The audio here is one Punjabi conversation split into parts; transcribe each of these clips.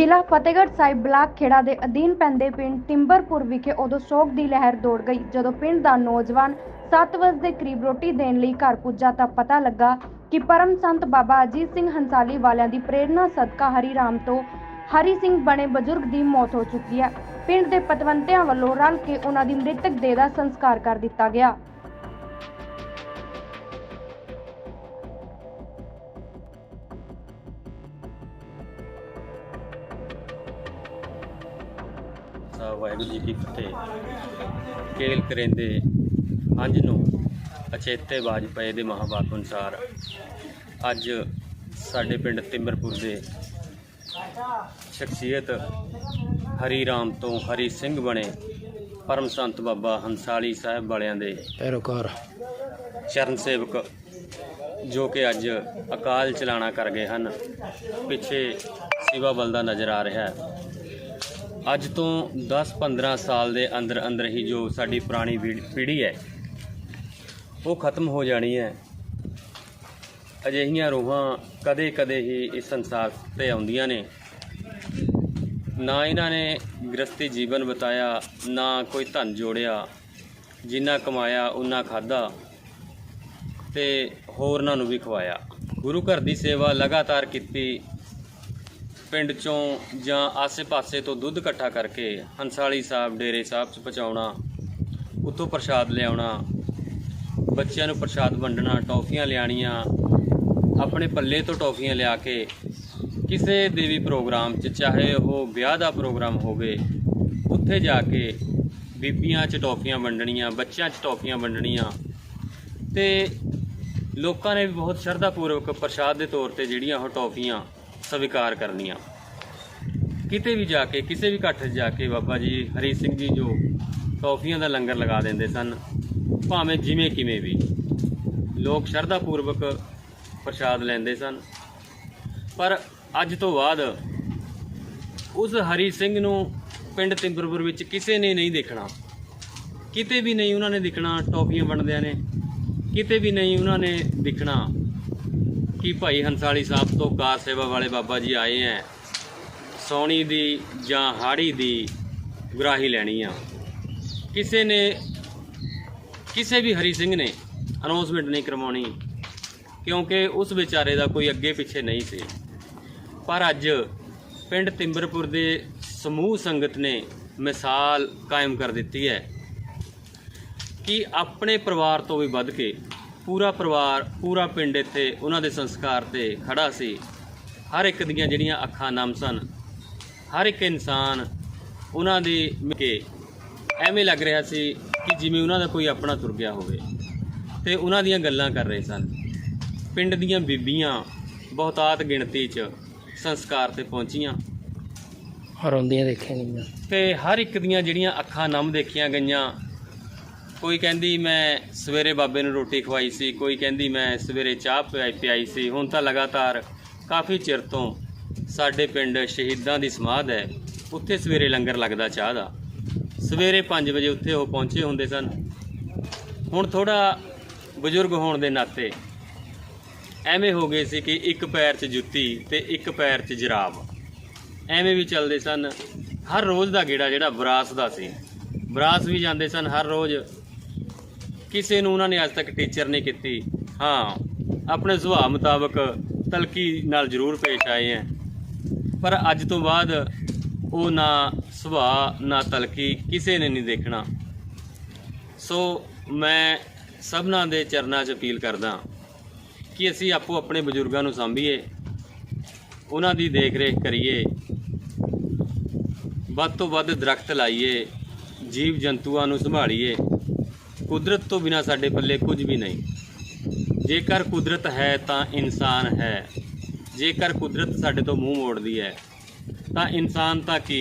ਜ਼ਿਲ੍ਹਾ ਫਤਿਹਗੜ੍ਹ ਸਾਹਿਬ ਬਲਾਕ ਖੇੜਾ ਦੇ ਅਧੀਨ ਪੈਂਦੇ ਪਿੰਡ ਟਿੰਬਰਪੁਰ ਵਿਖੇ ਉਦੋਂ ਸੋਗ ਦੀ ਲਹਿਰ ਦੌੜ ਗਈ। ਜਦੋਂ ਪਿੰਡ ਦਾ ਨੌਜਵਾਨ 7 ਵਜੇ ਦੇ ਕਰੀਬ ਰੋਟੀ ਦੇਣ ਲਈ ਘਰ ਪੁੱਜਾ ਤਾਂ ਪਤਾ ਲੱਗਾ ਕਿ ਪਰਮ ਸੰਤ ਬਾਬਾ ਅਜੀਤ ਸਿੰਘ ਹੰਸਾਲੀ ਵਾਲਿਆਂ ਦੀ ਪ੍ਰੇਰਣਾ ਸਦਕਾ ਹਰੀ ਰਾਮ ਤੋਂ ਹਰੀ ਸਿੰਘ ਬਣੇ ਬਜ਼ੁਰਗ ਦੀ ਮੌਤ ਹੋ ਚੁੱਕੀ ਹੈ। ਪਿੰਡ ਦੇ ਪਤਵੰਤਿਆਂ ਵੱਲੋਂ ਰਲ ਕੇ ਉਹਨਾਂ ਦੀ ਮ੍ਰਿਤਕ ਦੇਹ ਦਾ ਸੰਸਕਾਰ ਕਰ ਦਿੱਤਾ ਗਿਆ। ਸਾ ਵਾਹਿਗੁਰੂ ਜੀ ਕੀ ਫਤਿਹ। ਕੇਲ ਕਰੇਂਦੇ ਅੰਜ ਨੂੰ ਅਚੇਤੇ ਬਾਜ ਪਏ ਦੇ ਮਹਾਂਵਾਕ ਅਨੁਸਾਰ ਅੱਜ ਸਾਡੇ ਪਿੰਡ ਤਿੰਬਰਪੁਰ ਦੇ ਸ਼ਖਸੀਅਤ ਹਰੀ ਰਾਮ ਤੋਂ ਹਰੀ ਸਿੰਘ ਬਣੇ ਪਰਮ ਸੰਤ ਬਾਬਾ ਹੰਸਾਲੀ ਸਾਹਿਬ ਵਾਲਿਆਂ ਦੇ ਪੈਰੋਕਾਰ। ਚਰਨ ਸੇਵਕ ਜੋ ਕਿ ਅੱਜ ਅਕਾਲ ਚਲਾਣਾ ਕਰ ਗਏ ਹਨ ਪਿੱਛੇ ਸਿਵਾ ਬਲਦਾ ਨਜ਼ਰ ਆ ਰਿਹਾ ਹੈ। ਅੱਜ ਤੋਂ 10-15 ਸਾਲ ਦੇ ਅੰਦਰ ਅੰਦਰ ਹੀ ਜੋ ਸਾਡੀ ਪੁਰਾਣੀ ਪੀੜ੍ਹੀ ਹੈ, ਉਹ ਖਤਮ ਹੋ ਜਾਣੀ ਹੈ। ਅਜਿਹੀਆਂ ਰੂਹਾਂ ਕਦੇ-ਕਦੇ ਹੀ ਇਸ ਸੰਸਾਰ ਤੇ ਆਉਂਦੀਆਂ ਨੇ। ਨਾ ਇਹਨਾਂ ਨੇ ਗ੍ਰਸਤੀ ਜੀਵਨ ਬਤਾਇਆ, ਨਾ ਕੋਈ ਧਨ ਜੋੜਿਆ, ਜਿੰਨਾ ਕਮਾਇਆ ਉਹਨਾਂ ਖਾਦਾ ਤੇ ਹੋਰਨਾਂ ਨੂੰ ਵੀ ਖਵਾਇਆ। ਗੁਰੂ ਘਰ ਦੀ ਸੇਵਾ ਲਗਾਤਾਰ ਕੀਤੀ ਪਿੰਡ ਚੋਂ ਜਾਂ ਆਸੇ-ਪਾਸੇ ਤੋਂ ਦੁੱਧ ਇਕੱਠਾ ਕਰਕੇ ਹੰਸਾਲੀ ਸਾਹਿਬ, ਡੇਰੇ ਸਾਹਿਬ 'ਚ ਪਹੁੰਚਾਉਣਾ, ਉੱਥੋਂ ਪ੍ਰਸ਼ਾਦ ਲਿਆਉਣਾ, ਬੱਚਿਆਂ ਨੂੰ ਪ੍ਰਸ਼ਾਦ ਵੰਡਣਾ, ਟੌਫੀਆਂ ਲਿਆਣੀਆਂ ਆਪਣੇ ਪੱਲੇ ਤੋਂ ਟੌਫੀਆਂ ਲਿਆ ਕੇ ਕਿਸੇ ਦੇਵੀ ਪ੍ਰੋਗਰਾਮ 'ਚ, ਚਾਹੇ ਉਹ ਵਿਆਹ ਦਾ ਪ੍ਰੋਗਰਾਮ ਹੋਵੇ, ਉੱਥੇ ਜਾ ਕੇ ਬੀਬੀਆਂ 'ਚ ਟੌਫੀਆਂ ਵੰਡਣੀਆਂ, ਬੱਚਿਆਂ 'ਚ ਟੌਫੀਆਂ ਵੰਡਣੀਆਂ। ਤੇ ਲੋਕਾਂ ਨੇ ਵੀ ਬਹੁਤ ਸ਼ਰਧਾ ਪੂਰਵਕ ਪ੍ਰਸ਼ਾਦ ਦੇ ਤੌਰ ਤੇ ਜਿਹੜੀਆਂ ਉਹ ਟੌਫੀਆਂ ਸਵੀਕਾਰ ਕਰਨੀਆਂ। ਕਿਤੇ ਵੀ ਜਾ ਕੇ, ਕਿਸੇ ਵੀ ਇਕੱਠ 'ਚ ਜਾ ਕੇ ਬਾਬਾ ਜੀ ਹਰੀ ਸਿੰਘ ਜੀ ਜੋ ਟੌਫੀਆਂ ਦਾ ਲੰਗਰ ਲਗਾ ਦਿੰਦੇ ਸਨ, ਭਾਵੇਂ ਜਿਵੇਂ ਕਿਵੇਂ ਵੀ, ਲੋਕ ਸ਼ਰਧਾ ਪੂਰਵਕ ਪ੍ਰਸ਼ਾਦ ਲੈਂਦੇ ਸਨ। ਪਰ ਅੱਜ ਤੋਂ ਬਾਅਦ ਉਸ ਹਰੀ ਸਿੰਘ ਨੂੰ ਪਿੰਡ ਤਿੰਬਰਪੁਰ ਵਿੱਚ ਕਿਸੇ ਨੇ ਨਹੀਂ ਦੇਖਣਾ। ਕਿਤੇ ਵੀ ਨਹੀਂ ਉਹਨਾਂ ਨੇ ਦਿਖਣਾ ਟੌਫੀਆਂ ਵੰਡਦਿਆਂ ਨੇ, ਕਿਤੇ ਵੀ ਨਹੀਂ ਉਹਨਾਂ ਨੇ ਦਿਖਣਾ ਕਿ ਭਾਈ ਹੰਸਾਲੀ ਸਾਹਿਬ ਤੋਂ ਕਾਰ ਸੇਵਾ ਵਾਲੇ ਬਾਬਾ ਜੀ ਆਏ ਐ। ਸੌਣੀ ਦੀ ਜਾਂ ਹਾੜੀ ਦੀ ਗੁਰਾਹੀ ਲੈਣੀ ਆ। ਕਿਸੇ ਨੇ, ਕਿਸੇ ਵੀ ਹਰੀ ਸਿੰਘ ਨੇ ਅਨਾਉਂਸਮੈਂਟ ਨਹੀਂ ਕਰਵਾਉਣੀ, ਕਿਉਂਕਿ ਉਸ ਵਿਚਾਰੇ ਦਾ ਕੋਈ ਅੱਗੇ ਪਿੱਛੇ ਨਹੀਂ ਸੀ। ਪਰ ਅੱਜ ਪਿੰਡ ਤਿੰਬਰਪੁਰ ਦੇ ਸਮੂਹ ਸੰਗਤ ਨੇ ਮਿਸਾਲ ਕਾਇਮ ਕਰ ਦਿੱਤੀ ਹੈ ਕਿ ਆਪਣੇ ਪਰਿਵਾਰ ਤੋਂ ਵੀ ਵੱਧ ਕੇ ਪੂਰਾ ਪਰਿਵਾਰ ਪੂਰਾ ਪਿੰਡ ਇੱਥੇ ਉਹਨਾਂ ਦੇ ਸੰਸਕਾਰ ਤੇ ਖੜਾ ਸੀ। ਹਰ ਇੱਕ ਦੀਆਂ ਜਿਹੜੀਆਂ ਅੱਖਾਂ ਨਮ ਸਨ ਹਰ ਇੱਕ ਇਨਸਾਨ ਉਹਨਾਂ ਦੀ ਕੇ ਐਵੇਂ ਲੱਗ ਰਿਹਾ ਸੀ ਕਿ ਜਿਵੇਂ ਉਹਨਾਂ ਦਾ ਕੋਈ ਆਪਣਾ ਤੁਰ ਗਿਆ ਹੋਵੇ ਤੇ ਉਹਨਾਂ ਦੀਆਂ ਗੱਲਾਂ ਕਰ ਰਹੇ ਸਨ। ਪਿੰਡ ਦੀਆਂ ਬੀਬੀਆਂ ਬਹੁਤਾਤ ਗਿਣਤੀ 'ਚ ਸੰਸਕਾਰ ਤੇ ਪਹੁੰਚੀਆਂ। ਰੋਂਦੀਆਂ ਦੇਖੀਆਂ ਗਈਆਂ। ਤੇ ਹਰ ਇੱਕ ਦੀਆਂ ਜਿਹੜੀਆਂ ਅੱਖਾਂ ਨਮ ਦੇਖੀਆਂ ਗਈਆਂ ਕੋਈ ਕਹਿੰਦੀ ਮੈਂ ਸਵੇਰੇ ਬਾਬੇ ਨੂੰ ਰੋਟੀ ਖਵਾਈ ਸੀ, ਕੋਈ ਕਹਿੰਦੀ ਮੈਂ ਸਵੇਰੇ ਚਾਹ ਪਿਆਈ ਪਿਆਈ ਸੀ, ਹੁਣ ਤਾਂ ਲਗਾਤਾਰ ਕਾਫੀ ਚਿਰ ਤੋਂ ਸਾਡੇ ਪਿੰਡ ਸ਼ਹੀਦਾਂ ਦੀ ਸਮਾਧ ਹੈ, ਉੱਥੇ ਸਵੇਰੇ ਲੰਗਰ ਲੱਗਦਾ ਚਾਹ ਦਾ। ਸਵੇਰੇ 5 ਵਜੇ ਉੱਥੇ ਉਹ ਪਹੁੰਚੇ ਹੁੰਦੇ ਸਨ। ਹੁਣ ਥੋੜਾ ਬਜ਼ੁਰਗ ਹੋਣ ਦੇ ਨਾਤੇ ਐਵੇਂ ਹੋ ਗਏ ਸੀ ਕਿ ਇੱਕ ਪੈਰ 'ਚ ਜੁੱਤੀ ਤੇ ਇੱਕ ਪੈਰ 'ਚ ਜਰਾਬ। ਐਵੇਂ ਵੀ ਚੱਲਦੇ ਸਨ। ਹਰ ਰੋਜ਼ ਦਾ ਗੇੜਾ ਜਿਹੜਾ ਵਿਰਾਸ ਦਾ ਸੀ। ਵਿਰਾਸ ਵੀ ਜਾਂਦੇ ਸਨ ਹਰ ਰੋਜ਼। ਕਿਸੇ ਨੂੰ ਉਹਨਾਂ ਨੇ ਅੱਜ ਤੱਕ ਟੀਚਰ ਨਹੀਂ ਕੀਤੀ। ਹਾਂ, ਆਪਣੇ ਸੁਭਾਅ ਮੁਤਾਬਕ ਤਲਕੀ ਨਾਲ ਜ਼ਰੂਰ ਪੇਸ਼ ਆਏ ਹੈ। ਪਰ ਅੱਜ ਤੋਂ ਬਾਅਦ ਉਹ ਨਾ ਸੁਭਾਅ, ਨਾ ਤਲਕੀ ਕਿਸੇ ਨੇ ਨਹੀਂ ਦੇਖਣਾ। ਸੋ ਮੈਂ ਸਭਨਾਂ ਦੇ ਚਰਨਾਂ 'ਚ ਅਪੀਲ ਕਰਦਾ ਕਿ ਅਸੀਂ ਆਪੋ ਆਪਣੇ ਬਜ਼ੁਰਗਾਂ ਨੂੰ ਸਾਂਭੀਏ, ਉਹਨਾਂ ਦੀ ਦੇਖ ਰੇਖ ਕਰੀਏ, ਵੱਧ ਤੋਂ ਵੱਧ ਦਰਖਤ ਲਾਈਏ ਜੀਵ ਜੰਤੂਆਂ ਨੂੰ ਸੰਭਾਲੀਏ। ਕੁਦਰਤ ਤੋਂ ਬਿਨਾ ਸਾਡੇ ਪੱਲੇ ਕੁਝ ਵੀ ਨਹੀਂ। ਜੇਕਰ ਕੁਦਰਤ ਹੈ ਤਾਂ ਇਨਸਾਨ ਹੈ। ਜੇਕਰ ਕੁਦਰਤ ਸਾਡੇ ਤੋਂ ਮੂੰਹ ਮੋੜਦੀ ਹੈ, ਤਾਂ ਇਨਸਾਨ ਤਾਂ ਕੀ?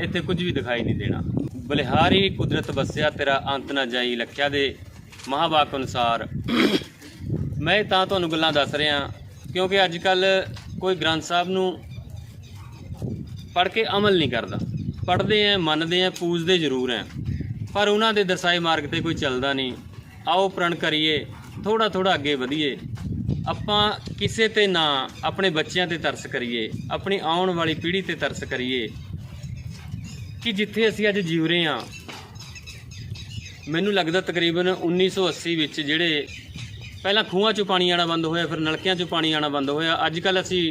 ਇੱਥੇ ਕੁਝ ਵੀ ਦਿਖਾਈ ਨਹੀਂ ਦੇਣਾ। ਬਲਿਹਾਰੀ ਕੁਦਰਤ ਵਸਿਆ ਤੇਰਾ ਅੰਤ ਨਾ ਜਾਈ ਲਖਿਆ ਦੇ ਮਹਾਵਾਕ ਅਨੁਸਾਰ। ਮੈਂ ਤਾਂ ਤੁਹਾਨੂੰ ਗੱਲਾਂ ਦੱਸ ਰਿਹਾ, ਕਿਉਂਕਿ ਅੱਜ ਕੱਲ ਕੋਈ ਗ੍ਰੰਥ ਸਾਹਿਬ ਨੂੰ ਪੜ੍ਹ ਕੇ ਅਮਲ ਨਹੀਂ ਕਰਦਾ। ਪੜ੍ਹਦੇ ਆ, ਮੰਨਦੇ ਆ, ਪੂਜਦੇ ਜ਼ਰੂਰ ਆ। ਪਰ ਉਹਨਾਂ ਦੇ ਦਰਸਾਏ ਮਾਰਗ ਤੇ ਕੋਈ ਚੱਲਦਾ ਨਹੀਂ। ਆਓ ਪ੍ਰਣ ਕਰੀਏ ਥੋੜਾ ਥੋੜਾ ਅੱਗੇ ਵਧੀਏ। ਆਪਾਂ ਕਿਸੇ ਤੇ ਨਾ ਆਪਣੇ ਬੱਚਿਆਂ ਤੇ ਤਰਸ ਕਰੀਏ ਆਪਣੀ ਆਉਣ ਵਾਲੀ ਪੀੜ੍ਹੀ ਤੇ ਤਰਸ ਕਰੀਏ। ਕਿ ਜਿੱਥੇ ਅਸੀਂ ਅੱਜ ਜੀਵ ਰਹੇ ਹਾਂ ਮੈਨੂੰ ਲੱਗਦਾ ਤਕਰੀਬਨ 1980 ਵਿੱਚ ਜਿਹੜੇ ਪਹਿਲਾਂ ਖੂਹਾਂ 'ਚੋਂ ਪਾਣੀ ਆਣਾ ਬੰਦ ਹੋਇਆ ਫਿਰ ਨਲਕਿਆਂ 'ਚੋਂ ਪਾਣੀ ਆਣਾ ਬੰਦ ਹੋਇਆ ਅੱਜ ਕੱਲ ਅਸੀਂ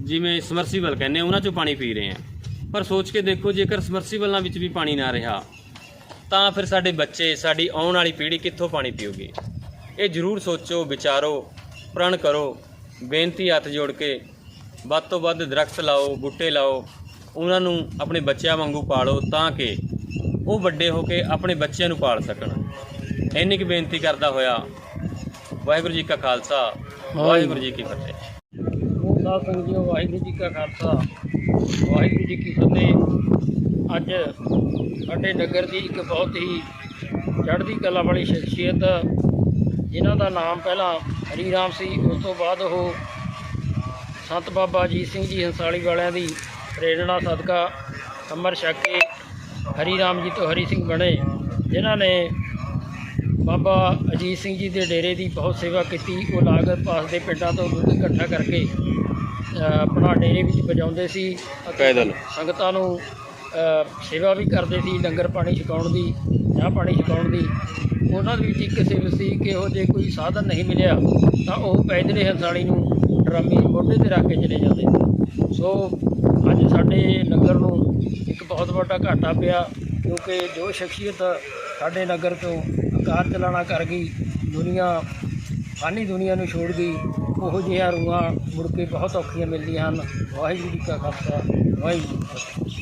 ਜਿਵੇਂ ਸਮਰਸੀਬਲ ਕਹਿੰਦੇ ਹਾਂ, ਉਹਨਾਂ 'ਚੋਂ ਪਾਣੀ ਪੀ ਰਹੇ ਹਾਂ। ਪਰ ਸੋਚ ਕੇ ਦੇਖੋ ਜੇਕਰ ਸਮਰਸੀਬਲਾਂ ਵਿੱਚ ਵੀ ਪਾਣੀ ਨਾ ਰਿਹਾ ਤਾਂ ਫਿਰ ਸਾਡੇ ਬੱਚੇ, ਸਾਡੀ ਆਉਣ ਵਾਲੀ ਪੀੜ੍ਹੀ ਕਿੱਥੋਂ ਪਾਣੀ ਪੀਊਗੀ? ਇਹ ਜ਼ਰੂਰ ਸੋਚੋ, ਵਿਚਾਰੋ, ਪ੍ਰਣ ਕਰੋ, ਬੇਨਤੀ ਹੱਥ ਜੋੜ ਕੇ, ਵੱਧ ਤੋਂ ਵੱਧ ਦਰਖਤ ਲਾਓ, ਬੂਟੇ ਲਾਓ, ਉਹਨਾਂ ਨੂੰ ਆਪਣੇ ਬੱਚਿਆਂ ਵਾਂਗੂ ਪਾਲੋ ਤਾਂ ਕਿ ਉਹ ਵੱਡੇ ਹੋ ਕੇ ਆਪਣੇ ਬੱਚਿਆਂ ਨੂੰ ਪਾਲ ਸਕਣ। ਇੰਨੀ ਕੁ ਬੇਨਤੀ ਕਰਦਾ ਹੋਇਆ ਵਾਹਿਗੁਰੂ ਜੀ ਕਾ ਖਾਲਸਾ, ਵਾਹਿਗੁਰੂ ਜੀ ਕੀ ਫਤਿਹ। ਸਾਧ ਸੰਗਤ ਜੀਓ ਵਾਹਿਗੁਰੂ ਜੀ ਕਾ ਖਾਲਸਾ, ਵਾਹਿਗੁਰੂ ਜੀ ਕੀ ਫਤਿਹ। ਅੱਜ ਸਾਡੇ ਨਗਰ ਦੀ ਇੱਕ ਬਹੁਤ ਹੀ ਚੜ੍ਹਦੀ ਕਲਾ ਵਾਲੀ ਸ਼ਖਸੀਅਤ ਜਿਨ੍ਹਾਂ ਦਾ ਨਾਮ ਪਹਿਲਾਂ ਹਰੀ ਰਾਮ ਸੀ ਉਸ ਤੋਂ ਬਾਅਦ ਉਹ ਸੰਤ ਬਾਬਾ ਅਜੀਤ ਸਿੰਘ ਜੀ ਹੰਸਾਲੀ ਵਾਲਿਆਂ ਦੀ ਪ੍ਰੇਰਣਾ ਸਦਕਾ ਅੰਮ੍ਰਿਤ ਛਕ ਕੇ ਹਰੀ ਰਾਮ ਜੀ ਤੋਂ ਹਰੀ ਸਿੰਘ ਬਣੇ ਜਿਨ੍ਹਾਂ ਨੇ ਬਾਬਾ ਅਜੀਤ ਸਿੰਘ ਜੀ ਦੇ ਡੇਰੇ ਦੀ ਬਹੁਤ ਸੇਵਾ ਕੀਤੀ ਉਹ ਲਾਗਤ ਪਾਸ ਦੇ ਪਿੰਡਾਂ ਤੋਂ ਦੁੱਧ ਇਕੱਠਾ ਕਰਕੇ ਆਪਣਾ ਡੇਰੇ ਵਿੱਚ ਪਹੁੰਚਾਉਂਦੇ ਸੀ ਪੈਦਲ। ਸੰਗਤਾਂ ਨੂੰ ਸੇਵਾ ਵੀ ਕਰਦੇ ਸੀ, ਲੰਗਰ ਪਾਣੀ ਛਕਾਉਣ ਦੀ, ਚਾਹ ਪਾਣੀ ਛਕਾਉਣ ਦੀ। ਉਹਨਾਂ ਦੇ ਵਿੱਚ ਇੱਕ ਸੇਵਾ ਸੀ ਕਿ ਉਹ ਜੇ ਕੋਈ ਸਾਧਨ ਨਹੀਂ ਮਿਲਿਆ, ਤਾਂ ਉਹ ਪੈਦਲੇ ਹੰਸਾਲੀ ਨੂੰ, ਡਰਾਮੀ ਮੋਢੇ ਤੇ ਰੱਖ ਕੇ ਚਲੇ ਜਾਂਦੇ ਸੋ। ਅੱਜ ਸਾਡੇ ਨਗਰ ਨੂੰ ਇੱਕ ਬਹੁਤ ਵੱਡਾ ਘਾਟਾ ਪਿਆ, ਕਿਉਂਕਿ ਜੋ ਸ਼ਖਸੀਅਤ ਸਾਡੇ ਨਗਰ ਤੋਂ ਆਕਾਰ ਚਲਾਣਾ ਕਰ ਗਈ, ਦੁਨੀਆ, ਫਾਨੀ ਦੁਨੀਆ ਨੂੰ ਛੋੜ ਗਈ, ਉਹੋ ਜਿਹੀਆਂ ਰੂਹਾਂ ਮੁੜ ਕੇ ਬਹੁਤ ਔਖੀਆਂ ਮਿਲਦੀਆਂ ਹਨ। ਵਾਹਿਗੁਰੂ ਜੀ ਕਾ ਖਾਲਸਾ, ਵਾਹਿਗੁਰੂ